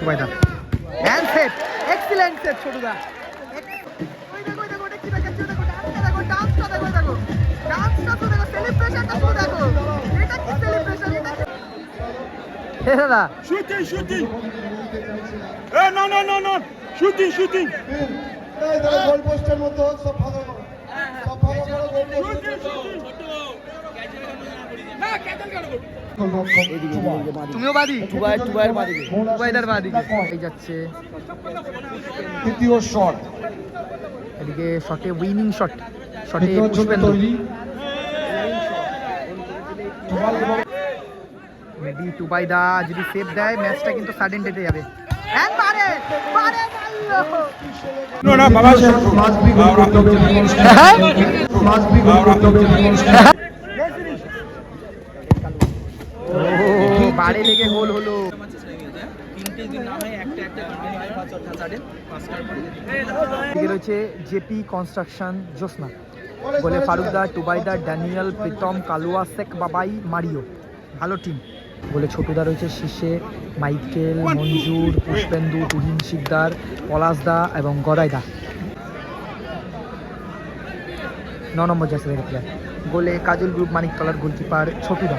টুবাইদা and set excellent set ছোটুদা দাদা Shooting, shooting. Eh, no, no, no, no. Shooting, shooting. গোল পোস্টের Shooting, shooting. তুমিও বাদি? টুবাই টুবাইয়ের বাদিকে টুবাইদার বাদিকে এই যাচ্ছে। তৃতীয় শট এদিকে শটে উইনিং শট শটে তৃতীয় জন্য পুষ্পেন্দু। তৈরি। টুবাই এবং মেবি টুবাইদা যদি সেভ দেয় ম্যাচটা কিন্তু সাডেন ডেটে যাবে। And পারে! পারে মারলো বাড়ে লেগে গোল হলো। রয়েছে জেপি কনস্ট্রাকশন জোসনা বলে ফারুকদা টুবাইদা ড্যানিয়েল প্রীতম কালুয়া শেখ বাবাই মারিও। ভালো টিম বলে ছোটদা রয়েছে শীর্ষে মাইকেল মঞ্জুর পুষ্পেন্দু তুহিন শিকদার পলাশদা এবং গদাইদা। ন নম্বর জার্সি প্লেয়ার গোলে কাজল গ্রুপ মানিকতলার গোলকিপার ছোটুদা।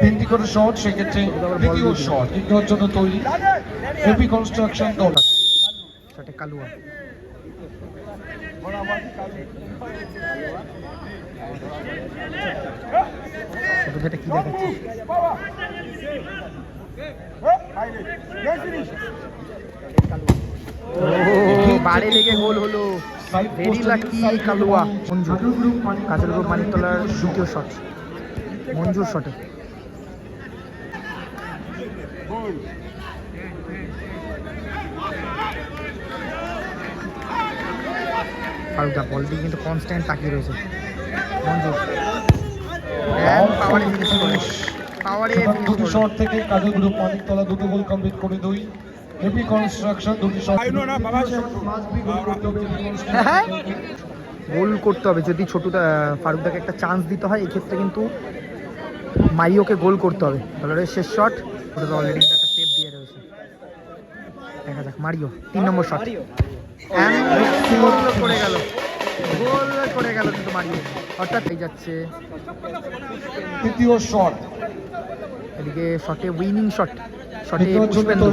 তিনটি করে শট সেক্ষেত্রে দিয়ে শট তৃতীয়র জন্য তৈরি। হেভি কনস্ট্রাকশন দল শটে কালুয়া। ছোট এটা কি দেখাচ্ছে? ও লেগে গোল হলো। ভেরি লাকি কালুয়া? মঞ্জুর কাজল মানিকতলার দ্বিতীয় শট। মঞ্জুর শটে। ফারুকদা বল দিয়ে কিন্তু কনস্ট্যান্ট তাকিয়ে রয়েছে মঞ্জুর পাওয়ারে ফিনিশ করে পাওয়ারে দুটি শট থেকে কাজল গ্রুপ মানিকতলা দুটো গোল কমপ্লিট করে দুই। হেভি কনস্ট্রাকশন দুটি শট গোল হ্যাঁ। গোল করতে হবে। যদি ছোটদা ফারুকদাকে একটা চান্স দিতে হয় এক্ষেত্রে কিন্তু মাইওকে গোল করতে হবে। শেষ শট ওটা তো অলরেডি একটা সেভ দিয়ে রয়েছে। দেখা যাক মারিও তিন নম্বর শট করে গেল গোল করে গেল। কিন্তু মারিও। অর্থাৎ এই যাচ্ছে। তৃতীয় শট এদিকে শটে উইনিং শট শটে পুষ্পেন্দু।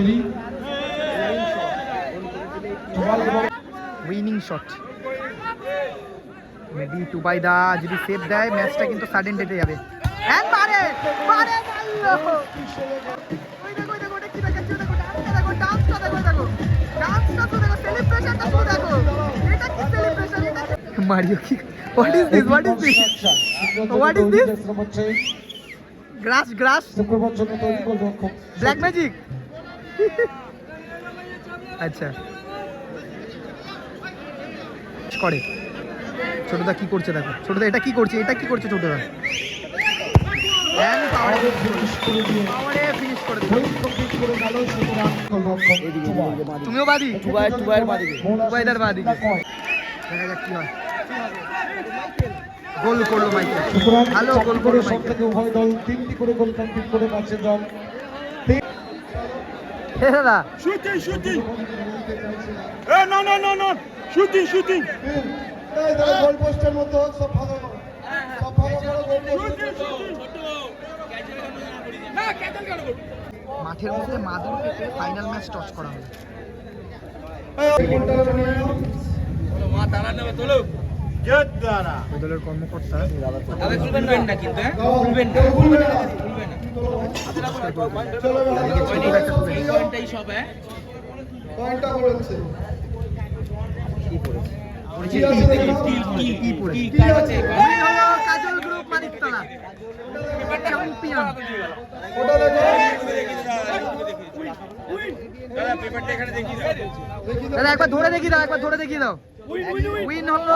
উইনিং শট মেবি টুবাইদা যদি সেভ দেয় ম্যাচটা কিন্তু সাডেন ডেটে যাবে। And পারে পারে মারলো ওই দেখো ওই দেখো ওটা কি দেখাচ্ছে? দেখো দেখো ডান্সটা দেখো দেখো। ডান্সটা তো দেখো সেলিব্রেশনটা তো দেখো। এটা কি সেলিব্রেশন এটা মারিও কি what is this what is this What is this? Grass grass শুক্রবার জন্য তৈরি গোলরক্ষক ব্ল্যাক ম্যাজিক আচ্ছা। করে। ছোটদা কি করছে দেখো। ছোটদা এটা কি করছে? এটা কি করছে ছোটদা? And power এ ফিনিশ করে দিয়ে power এ করে দিল। গোল কমপ্লিট করে গেল সুতরাং তুমিও বাদি। টুবাই টুবাইয়ের বাদিকে। টুবাইদার বাদিকে। দেখা। যাক কি হয়। গোল করল মাইকেল। ভালো গোল করে করল শট থেকে উভয় দল তিনটি করে গোল কমপ্লিট করে পাচ্ছে দল হে দাদা। Shooting, shooting. Eh, no, no, no, no. Shooting, shooting. এই গোল পোস্টের মধ্যে সব করো সব করো গোল shooting. মাঠের মধ্যে মাদুর পেতে ফাইনাল ম্যাচ টচ করা হবে দলের কর্মকর্তা কি পড়েছে হলো চ্যাম্পিয়ন দাদা একবার ধরে দেখিয়ে দাও একবার ধরে দেখিয়ে দাও. উইন হলো